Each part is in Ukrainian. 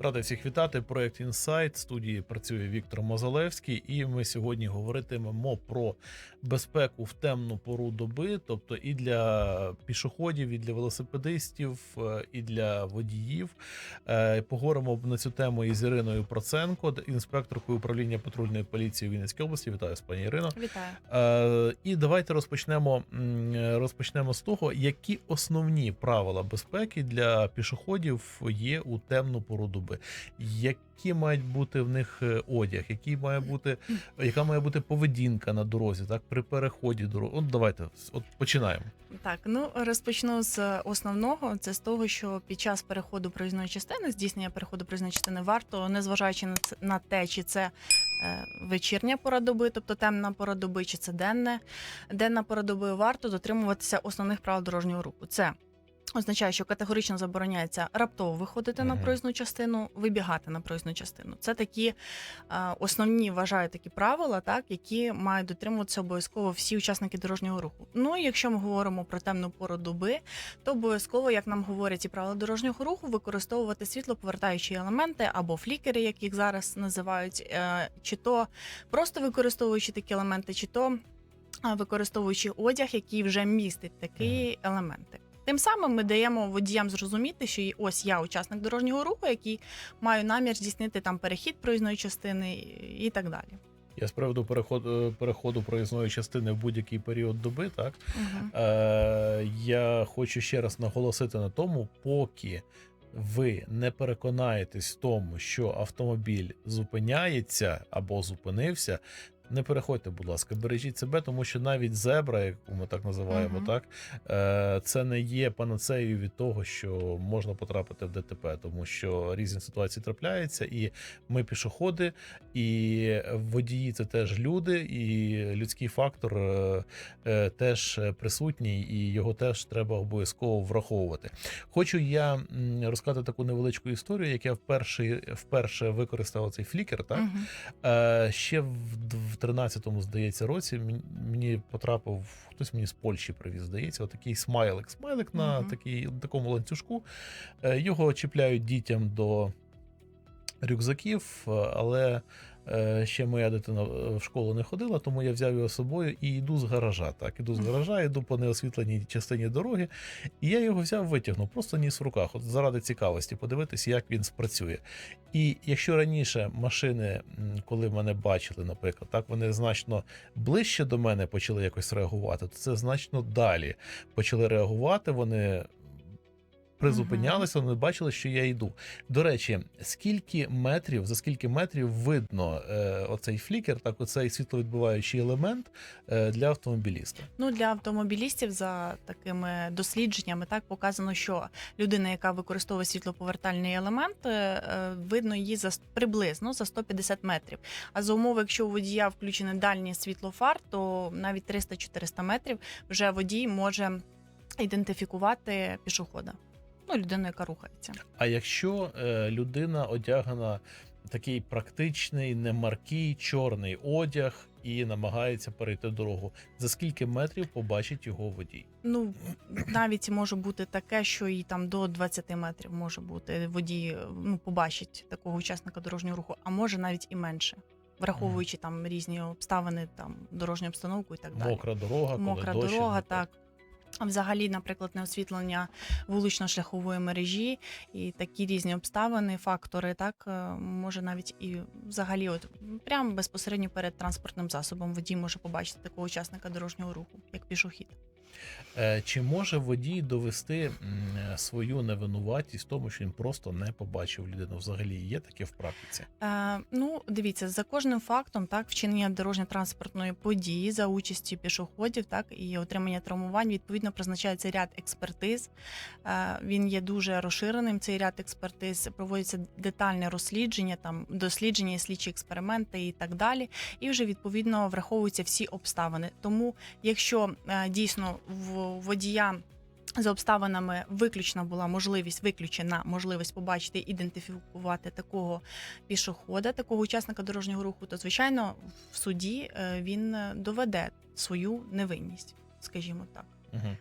Радий всіх вітати. Проект Інсайт студії працює Віктор Мозалевський, і ми сьогодні говоритимемо про безпеку в темну пору доби, тобто і для пішоходів, і для велосипедистів, е, і для водіїв. Е, Поговоримо на цю тему із Іриною Проценко, інспекторкою управління патрульної поліції Вінницької області. Вітаю вас, пані Ірино. Вітаю. Е, І давайте розпочнемо, розпочнемо з того, які основні правила безпеки для пішоходів є у темну пору доби. Які мають бути в них е, одяг, які має бути, яка має бути поведінка на дорозі, так при переході дороги. От давайте от починаємо. Так, ну розпочну з основного. Це з того, що під час переходу проїзної частини, здійснення переходу проїзної частини, варто, незважаючи на це на те, чи це е, вечірня пора доби, тобто темна пора доби, чи це денне, денна пора доби, варто дотримуватися основних правил дорожнього руху. Це означає, що категорично забороняється раптово виходити на проїзну частину, вибігати на проїзну частину. Це такі е, основні вважаю такі правила, так які мають дотримуватися обов'язково всі учасники дорожнього руху. Ну і якщо ми говоримо про темну пору доби, то обов'язково, як нам говорять ці правила дорожнього руху, використовувати світлоповертаючі елементи або флікери, як їх зараз називають, е, чи то просто використовуючи такі елементи, чи то використовуючи одяг, який вже містить такі елементи. Тим самим ми даємо водіям зрозуміти, що ось я учасник дорожнього руху, який маю намір здійснити там перехід проїзної частини і- і так далі. Я з приводу переходу переходу проїзної частини в будь-який період доби, так Угу. Е, я хочу ще раз наголосити на тому, поки ви не переконаєтесь в тому, що автомобіль зупиняється або зупинився. Не переходьте, будь ласка, бережіть себе, тому що навіть зебра, яку ми так називаємо, Мгм. так е, це не є панацеєю від того, що можна потрапити в ДТП, тому що різні ситуації трапляються, і ми пішоходи, і водії це теж люди, і людський фактор е, е, теж присутній, і його теж треба обов'язково враховувати. Хочу я розказати таку невеличку історію, як я вперше, вперше використав цей флікер. Так Угу. е, ще в, в 13-му, здається, році мені- потрапив хтось мені з Польщі привіз, здається, отакий смайлик. Смайлик на такій, такому ланцюжку. Е, Його чіпляють дітям до рюкзаків, але е, ще моя дитина е, в школу не ходила, тому я взяв його з собою і йду з гаража. Так, іду з гаража, йду по неосвітленій частині дороги, і я його взяв, витягнув, просто ніс в руках, от заради цікавості, подивитися, як він спрацює. І якщо раніше машини, коли мене бачили, наприклад, так вони значно ближче до мене почали якось реагувати, то це значно далі почали реагувати. Вони призупинялися, вони бачили, що я йду. До речі, скільки метрів, за скільки метрів видно е, оцей флікер, так оцей світловідбиваючий елемент е, для автомобіліста? Ну для автомобілістів за такими дослідженнями так показано, що людина, яка використовує світлоповертальний елемент, е, е, видно її за приблизно за 150 метрів. А за умови, якщо у водія включене дальнє світло фар, то навіть 300-400 метрів вже водій може ідентифікувати пішохода. Ну, людину, яка рухається. А якщо е, людина одягана такий практичний, немаркий, чорний одяг і намагається перейти дорогу, за скільки метрів побачить його водій? Ну навіть може бути таке, що і там до 20 метрів може бути водій, ну побачить такого учасника дорожнього руху, а може навіть і менше, враховуючи там різні обставини, там дорожню обстановку і так далі. Мокра дорога, коли Мокра дощ, дорога, іде, так. Взагалі, наприклад, не освітлення вулично-шляхової мережі і такі різні обставини, фактори, так е, може навіть і взагалі, от прямо безпосередньо перед транспортним засобом водій може побачити такого учасника дорожнього руху, як пішохід. Е, Чи може водій довести свою невинуватість тому, що він просто не побачив людину? Взагалі є таке в практиці? Е, ну, дивіться, за кожним фактом, так, вчинення дорожньо-транспортної події за участі пішоходів, так і отримання травмувань, відповідно призначається ряд експертиз. Е, він є дуже розширеним. Цей ряд експертиз проводиться детальне розслідження, там дослідження, слідчі експерименти і так далі. І вже відповідно враховуються всі обставини. Тому, якщо е, дійсно водія за обставинами виключна була можливість, виключена можливість побачити, ідентифікувати такого пішохода, такого учасника дорожнього руху, то звичайно в суді е, він е, доведе свою невинність, скажімо так. Угу.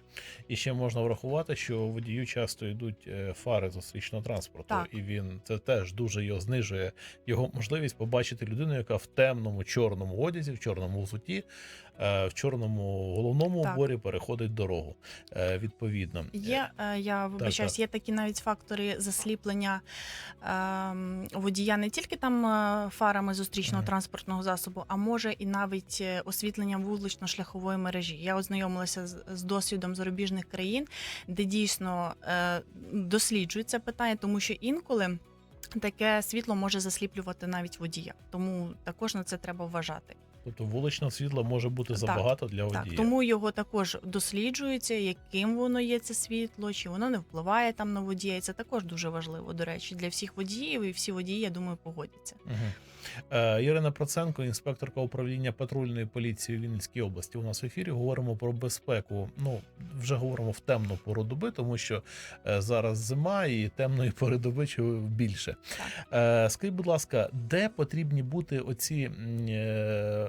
І ще можна врахувати, що водію часто йдуть е, фари зустрічного транспорту, Так. і він це теж дуже його знижує його можливість побачити людину, яка в темному чорному одязі, в чорному взуті, е, в чорному головному Так. уборі переходить дорогу. Е, Відповідно, Є, я вибачаюсь, так. є такі навіть фактори засліплення ем, водія не тільки там фарами зустрічного Мгм. транспортного засобу, а може і навіть освітленням вулично-шляхової мережі. Я ознайомилася з, з досвідом зарубіжних країн, де дійсно е, досліджують питання, тому що інколи. Таке світло може засліплювати навіть водія, тому також на це треба вважати. тобто вуличного світла може бути Так, забагато для водія. Так, тому його також досліджується, яким воно є це світло, чи воно не впливає там на водія. І це також дуже важливо, до речі, для всіх водіїв, і всі водії, я думаю, погодяться. Угу. Е, Ірина Проценко, інспекторка управління патрульної поліції у Вінницькій області. У нас в ефірі говоримо про безпеку. Ну вже говоримо в темну пору доби, тому що е, зараз зима і темної пори доби більше. Е, скажіть, будь ласка, де потрібні бути оці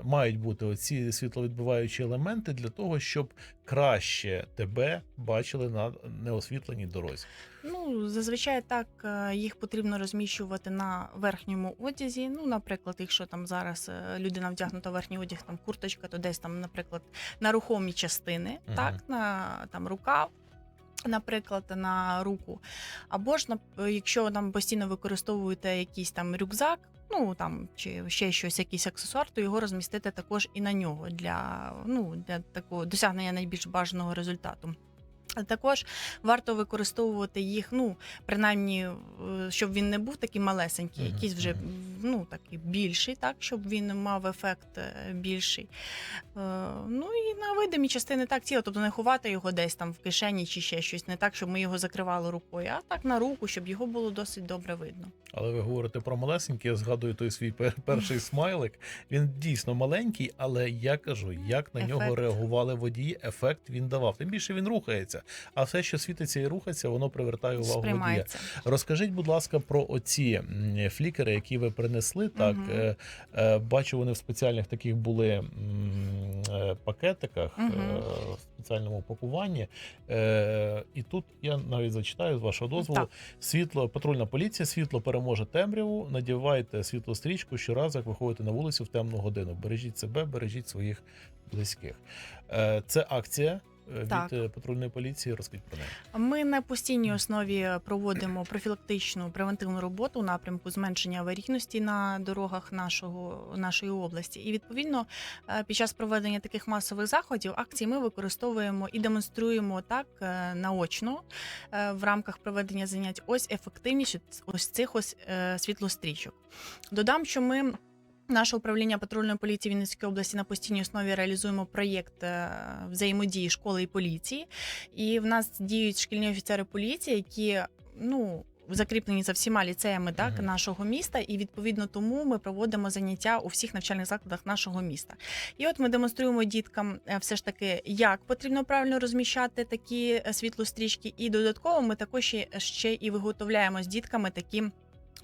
мають бути оці світловідбиваючі елементи для того, щоб краще тебе бачили на неосвітленій дорозі? Ну, зазвичай так е, їх потрібно розміщувати на верхньому одязі. Ну, наприклад, якщо там зараз е, людина вдягнута в верхній одяг, там курточка, то десь там, наприклад, на рухомі частини, Мгм. так, на там рукав. Наприклад, на руку, або ж на якщо там постійно використовуєте якийсь там рюкзак, ну там чи ще щось, якийсь аксесуар, то його розмістити також і на нього для ну для такого досягнення найбільш бажаного результату. Також варто використовувати їх, ну принаймні, е, щоб він не був такий малесенький, Мгм, якийсь вже ну такий більший, так щоб він мав ефект е, більший. Е, ну і на видимі частини так тіла, тобто не ховати його десь там в кишені чи ще щось, не так, щоб ми його закривали рукою, а так на руку, щоб його було досить добре видно. Але ви говорите про малесенький, я згадую той свій перший смайлик. Він дійсно маленький, але я кажу, як на нього реагували водії, ефект він давав. Тим більше він рухається. А все, що світиться і рухається, воно привертає увагу водія. Розкажіть, будь ласка, про оці флікери, які ви принесли. Так е, бачу, вони в спеціальних таких були е, пакетиках, е, в спеціальному пакуванні. І тут я навіть зачитаю з вашого дозволу. Так. Світло, патрульна поліція, світло переможе темряву. Надівайте світлострічку щоразу, як виходите на вулицю в темну годину. Бережіть себе, бережіть своїх близьких. Це акція. Е, Від Так. е, патрульної поліції розкажіть про неї. Ми на постійній основі проводимо профілактичну превентивну роботу у напрямку зменшення аварійності на дорогах нашого нашої області. І відповідно е, під час проведення таких масових заходів акцій ми використовуємо і демонструємо так наочно в рамках проведення занять ось ефективність ось цих ось світлострічок. Додам, що ми. Наше управління патрульної поліції Вінницької області на постійній основі реалізуємо проєкт е, взаємодії школи і поліції. І в нас діють шкільні офіцери поліції, які ну. Закріплені за всіма ліцеями так Мгм. нашого міста, і відповідно тому ми проводимо заняття у всіх навчальних закладах нашого міста. І от ми демонструємо діткам е, все ж таки, як потрібно правильно розміщати такі е, світлострічки, і додатково ми також ще і виготовляємо з дітками такі.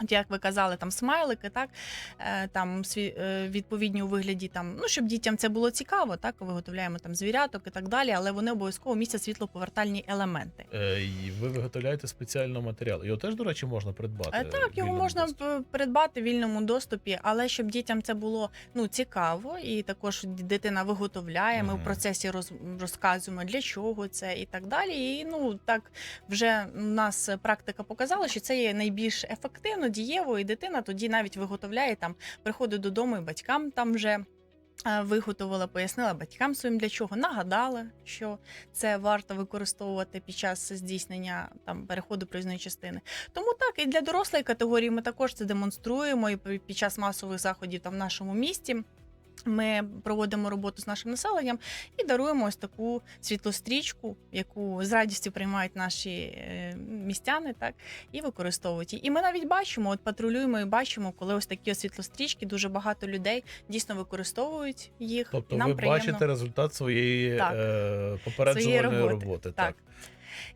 От Як ви казали, там смайлики, так е, там е, відповідні у вигляді там, ну щоб дітям це було цікаво, так виготовляємо там звіряток і так далі, але вони обов'язково містять світлоповертальні елементи. Е, і ви виготовляєте спеціальний матеріал. Його теж, до речі, можна придбати. Е, Так, його можна доступі? придбати в вільному доступі, але щоб дітям це було ну цікаво, і також дитина виготовляє. Ми Мгм. в процесі роз, розказуємо для чого це і так далі. І ну так вже у нас практика показала, що це є найбільш ефективно, дієво, і дитина тоді навіть виготовляє там, приходить додому, і батькам там вже. е, Виготовила, пояснила батькам своїм для чого, нагадала, що це варто використовувати під час здійснення там переходу проїзної частини. Тому так і для дорослої категорії ми також це демонструємо і під час масових заходів там в нашому місті. Ми проводимо роботу з нашим населенням і даруємо ось таку світлострічку, яку з радістю приймають наші е, містяни, так і використовують її. І ми навіть бачимо, от патрулюємо і бачимо, коли ось такі ось світлострічки, дуже багато людей дійсно використовують їх. Тобто нам ви приємно. бачите результат своєї Так. е, попереджувальної Своєї роботи. роботи, Так. так.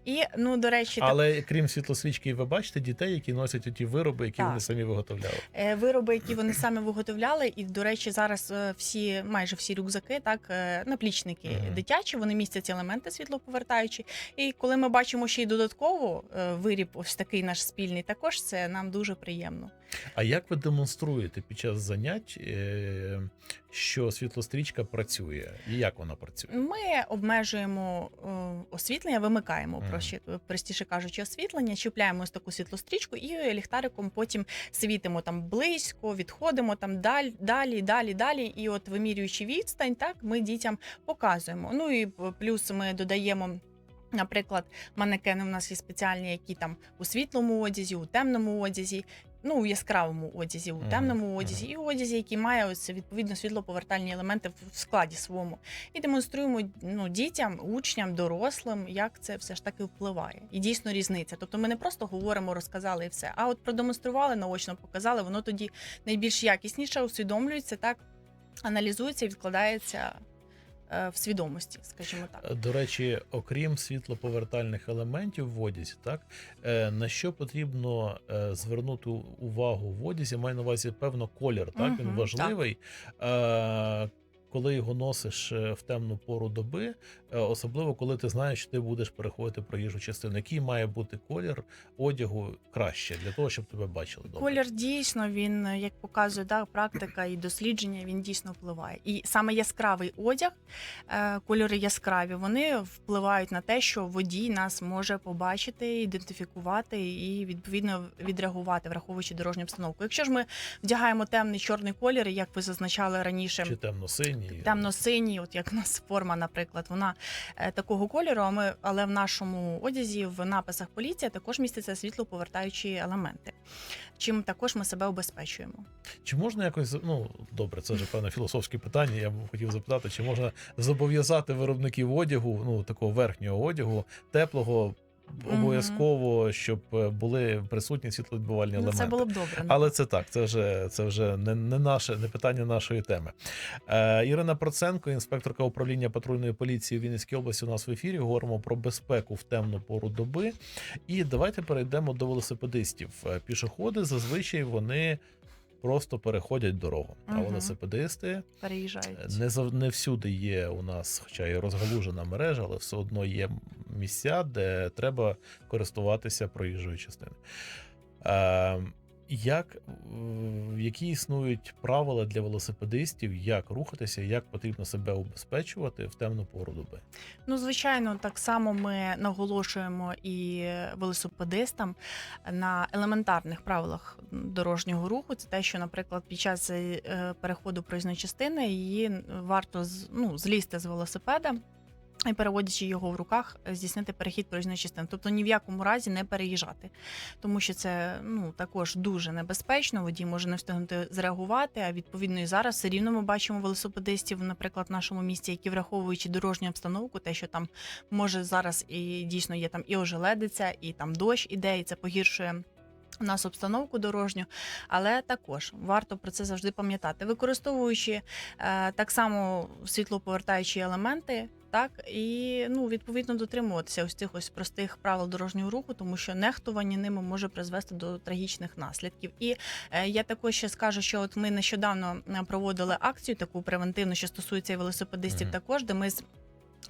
І ну до речі, так, Але крім світлосвічки, ви бачите дітей, які носять ті вироби, які Так. вони самі виготовляли. е, вироби, які вони саме виготовляли, і до речі, зараз е, всі, майже всі рюкзаки, так е, наплічники Мгм. дитячі, вони містять елементи світлоповертаючі. І коли ми бачимо ще й додатково виріб, ось такий наш спільний, також це нам дуже приємно. А як ви демонструєте під час занять, е, що світлострічка працює і як вона працює? Ми обмежуємо е, освітлення, вимикаємо Мгм. проще, простіше кажучи, освітлення, чіпляємо ось таку світлострічку і ліхтариком потім світимо там близько, відходимо там далі, далі, далі, далі. І от вимірюючи відстань, так ми дітям показуємо. Ну і плюс ми додаємо. Наприклад, манекени в нас є спеціальні, які там у світлому одязі, у темному одязі, ну у яскравому одязі, у темному одязі, і одязі, які має ось відповідно світлоповертальні елементи в складі своєму. І демонструємо ну, дітям, учням, дорослим, як це все ж таки впливає. І дійсно різниця. Тобто ми не просто говоримо, розказали і все, а от продемонстрували, наочно показали, воно тоді найбільш якісніше усвідомлюється, так аналізується і відкладається в свідомості, скажімо так. До речі, окрім світлоповертальних елементів в одязі, так е, на що потрібно е, звернути увагу в одязі? Маю на увазі певно колір, так він важливий. Е, коли його носиш е, в темну пору доби, е, особливо коли ти знаєш, що ти будеш переходити проїжджу частину, який має бути колір одягу краще для того, щоб тебе бачили добре. Колір дійсно він, е, як показує да, практика і дослідження, він дійсно впливає. І саме яскравий одяг, кольори яскраві, вони впливають на те, що водій нас може побачити, ідентифікувати і відповідно відреагувати, враховуючи дорожню обстановку. Якщо ж ми вдягаємо темний чорний колір, як ви зазначали раніше, Чи темно-синій? Темно-синій, от як у нас форма, наприклад, вона е, такого кольору. А ми, але в нашому одязі в написах поліція також містяться світлоповертаючі елементи. Чим також ми себе обезпечуємо. Чи можна якось ну добре, це вже певне філософське питання. Я б хотів запитати, чи можна зобов'язати виробників одягу, ну такого верхнього одягу, теплого. Обов'язково, щоб е, були присутні світловідбивальні Ну, елементи. це було б добре. Але це так, це вже це вже не, не наше, не питання нашої теми. Е, Ірина Проценко, інспекторка управління патрульної поліції в Вінницькій області. У нас в ефірі говоримо про безпеку в темну пору доби. І давайте перейдемо до велосипедистів. Е, Пішоходи зазвичай вони просто переходять дорогу. А Мгм. велосипедисти переїжджають. не зав... не всюди є у нас, хоча і розгалужена мережа, але все одно є місця, де треба користуватися проїжджою частиною. Як, які існують правила для велосипедистів, як рухатися, як потрібно себе убезпечувати в темну пору доби? Ну, звичайно, так само ми наголошуємо і велосипедистам на елементарних правилах дорожнього руху. Це те, що, наприклад, під час е, переходу проїзної частини її варто ну, злізти з велосипеда. І переводячи його в руках, здійснити перехід проїзної частини. Тобто ні в якому разі не переїжджати, тому що це ну також дуже небезпечно. Водій може не встигнути зреагувати. А відповідно і зараз все рівно ми бачимо велосипедистів, наприклад, в нашому місті, які враховуючи дорожню обстановку, те, що там може зараз і дійсно є там і ожеледиця, і там дощ іде, і це погіршує. У нас обстановку дорожню, але також варто про це завжди пам'ятати, використовуючи е, так само світлоповертаючі елементи, так і ну відповідно дотримуватися ось цих ось простих правил дорожнього руху, тому що нехтування ними може призвести до трагічних наслідків. І е, я також ще скажу, що от ми нещодавно е, проводили акцію таку превентивну, що стосується і велосипедистів, Мгм. також де ми з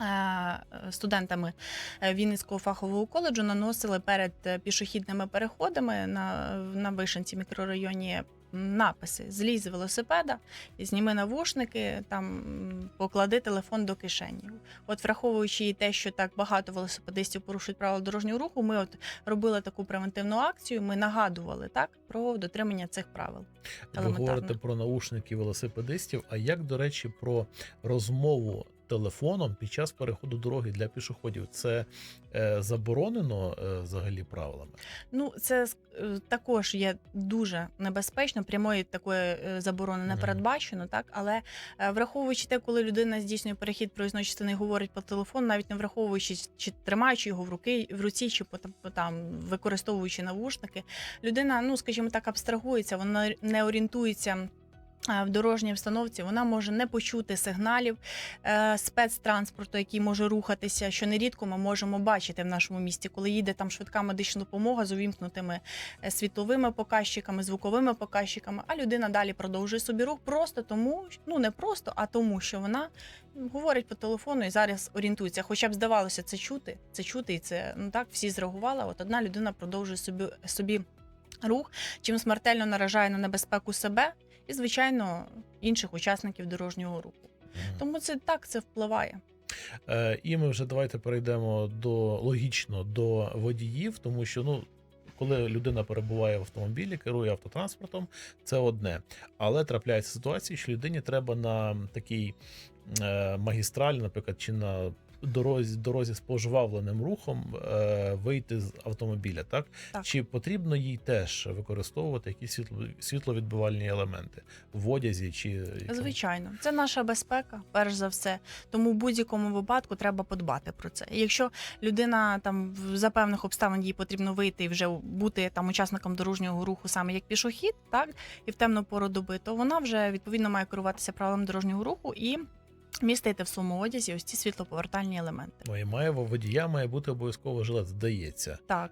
е, студентами е, Вінницького фахового коледжу наносили перед пішохідними переходами на, на Вишенці мікрорайоні написи: злізь з велосипеда, зніми навушники, там поклади телефон до кишені. От враховуючи і те, що так багато велосипедистів порушують правила дорожнього руху, ми от робили таку превентивну акцію. Ми нагадували так про дотримання цих правил. Ви говорите про наушники велосипедистів. А як, до речі, про розмову телефоном під час переходу дороги для пішоходів? Це е, заборонено е, взагалі правилами? Ну, це е, також є дуже небезпечно. Прямої такої е, заборони не передбачено, так але е, враховуючи те, коли людина здійснює перехід проїзної частини, і говорить по телефону, навіть не враховуючи чи тримаючи його в руки в руці, чи по по- там використовуючи навушники, людина, ну скажімо так, абстрагується, вона не орієнтується. Е, в дорожній встановці вона може не почути сигналів е, спецтранспорту, який може рухатися, що нерідко ми можемо бачити в нашому місті, коли їде там швидка медична допомога з увімкнутими е, світловими показчиками, звуковими показчиками, а людина далі продовжує собі рух просто тому, ну не просто, а тому, що вона говорить по телефону і зараз орієнтується. Хоча б здавалося це чути, це чути, і це ну так всі зреагували. От одна людина продовжує собі собі рух, чим смертельно наражає на небезпеку себе і, звичайно, інших учасників дорожнього руху. Тому це так це впливає. Е, і ми вже давайте перейдемо до логічно до водіїв, тому що ну. Коли людина перебуває в автомобілі, керує автотранспортом, це одне. Але трапляються ситуації, що людині треба на такій е, магістралі, наприклад, чи на дорозі, дорозі з пожвавленим рухом е, вийти з автомобіля. Так? Так. чи потрібно їй теж використовувати якісь світло, світловідбивальні елементи в одязі чи Звичайно, це наша безпека, перш за все. Тому в будь-якому випадку треба подбати про це. Якщо людина там в- за певних обставин їй потрібно вийти і вже бути там учасником дорожнього руху, саме як пішохід, так і в темну пору доби, то вона вже відповідно має керуватися правилами дорожнього руху і містити в своєму одязі ось ці світлоповертальні елементи. Ну, і має водія має бути обов'язково жилет, здається. Так.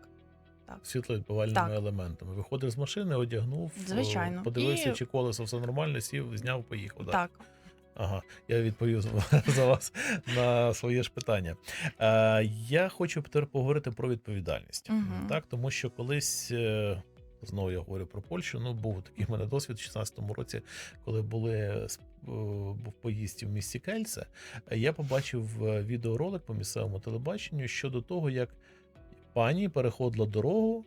світловідбивальними Так. елементами. Виходиш з машини, одягнув, Звичайно. подивився, І- чи колесо все нормально, сів, зняв, поїхав. Да? Так, Ага, я відповів за- вас на своє ж питання. Е, я хочу тепер поговорити про відповідальність. Мгм. Так, тому що колись. Знову я говорю про Польщу. Ну, був такий в мене досвід у 16-му році, коли були е, був поїздці в місті Кельце. Я побачив е, відеоролик по місцевому телебаченню щодо того, як пані переходила дорогу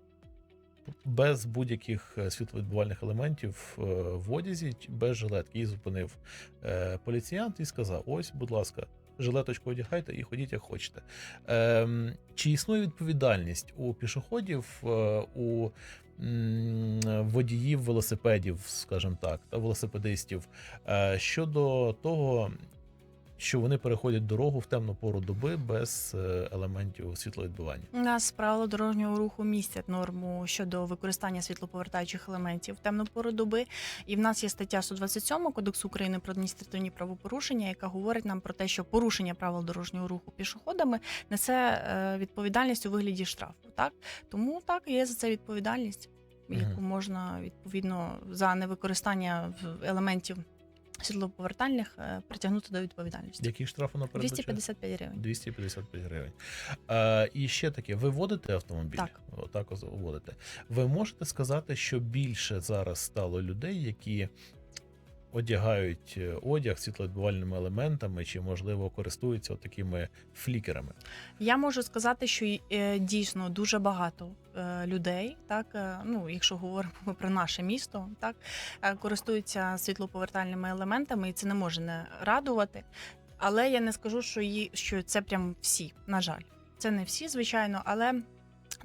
без будь-яких е, світловідбивальних елементів в одязі, без жилетки. Її зупинив поліціянт і сказав: Ось, будь ласка, жилеточку одягайте і ходіть, як хочете. Ем, Чи існує відповідальність у пішоходів, у водіїв велосипедів, скажімо так, та велосипедистів. Е, щодо того, що вони переходять дорогу в темну пору доби без е, елементів світловідбивання? У нас правила дорожнього руху містять норму щодо використання світлоповертаючих елементів в темну пору доби. І в нас є стаття 127 Кодексу України про адміністративні правопорушення, яка говорить нам про те, що порушення правил дорожнього руху пішоходами несе е, відповідальність у вигляді штрафу. Так тому так є за це відповідальність, яку можна відповідно за невикористання елементів світлоповертальних е, притягнути до відповідальності. Який штраф воно передбачає? 255 гривень. 255 гривень. Е, і ще таке: ви водите автомобіль? Так. Отак водите. Ви можете сказати, що більше зараз стало людей, які одягають е, одяг світловідбивальними елементами, чи, можливо, користуються такими флікерами? Я можу сказати, що е, дійсно дуже багато е, людей, так ну якщо говоримо про наше місто, так користуються світлоповертальними елементами, і це не може не радувати. Але я не скажу, що її що це прям всі. На жаль, це не всі, звичайно, але.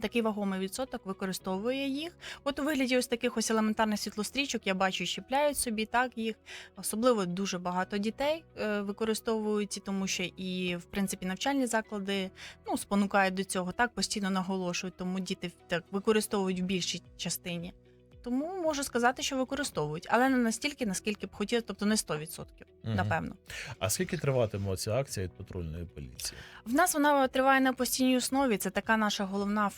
Такий вагомий відсоток використовує їх. От у вигляді ось таких ось елементарних світлострічок я бачу, щепляють собі так їх. Особливо дуже багато дітей е, використовують, тому що і в принципі навчальні заклади ну, спонукають до цього, так постійно наголошують, тому діти так використовують в більшій частині. Тому можу сказати, що використовують, але не настільки, наскільки б хотіли, тобто не 100%, Мгм. напевно. А скільки триватиме ця акція від патрульної поліції? В нас вона триває на постійній основі. Це така наша головна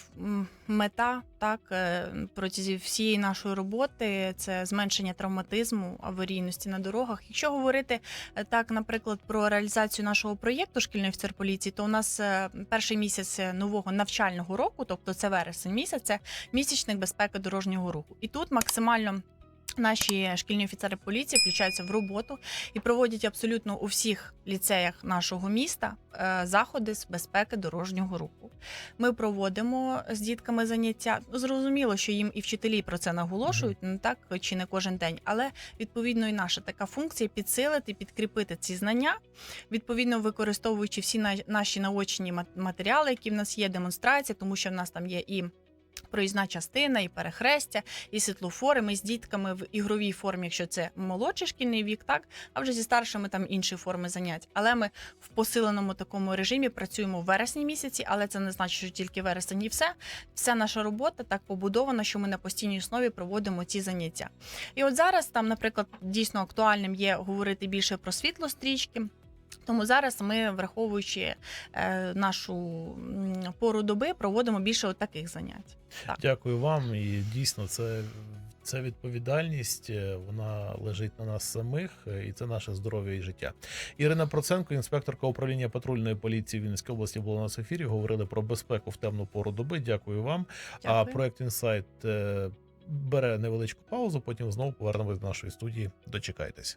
мета, так е, протягом всієї нашої роботи. Це зменшення травматизму, аварійності на дорогах. Якщо говорити е, так, наприклад, про реалізацію нашого проєкту Шкільний офіцер поліції, то у нас е, перший місяць нового навчального року, тобто це вересень місяць, це місячник безпеки дорожнього руху. І тут максимально. Наші шкільні офіцери поліції включаються в роботу і проводять абсолютно у всіх ліцеях нашого міста е, заходи з безпеки дорожнього руху. Ми проводимо з дітками заняття. Ну, Зрозуміло, що їм і вчителі про це наголошують, не так чи не кожен день, але відповідно і наша така функція підсилити, підкріпити ці знання, відповідно використовуючи всі наші наочні мат- матеріали, які в нас є, демонстрація, тому що в нас там є і. Проїзна частина, і перехрестя, і світлофори. Ми з дітками в ігровій формі, якщо це молодший шкільний вік, так а вже зі старшими там інші форми занять. Але ми в посиленому такому режимі працюємо в вересні місяці, але це не значить, що тільки вересень і все. Вся наша робота так побудована, що ми на постійній основі проводимо ці заняття. І от зараз там, наприклад, дійсно актуальним є говорити більше про світлострічки. Тому зараз ми, враховуючи е, нашу пору доби, проводимо більше от таких занять. Дякую вам. І дійсно, це, це відповідальність, е, вона лежить на нас самих, е, і це наше здоров'я і життя. Ірина Проценко, інспекторка управління патрульної поліції Вінницької області, була у нас в ефірі. Говорили про безпеку в темну пору доби. Дякую вам. А проект інсайт бере невеличку паузу. Потім знову повернемось до нашої студії. Дочекайтеся.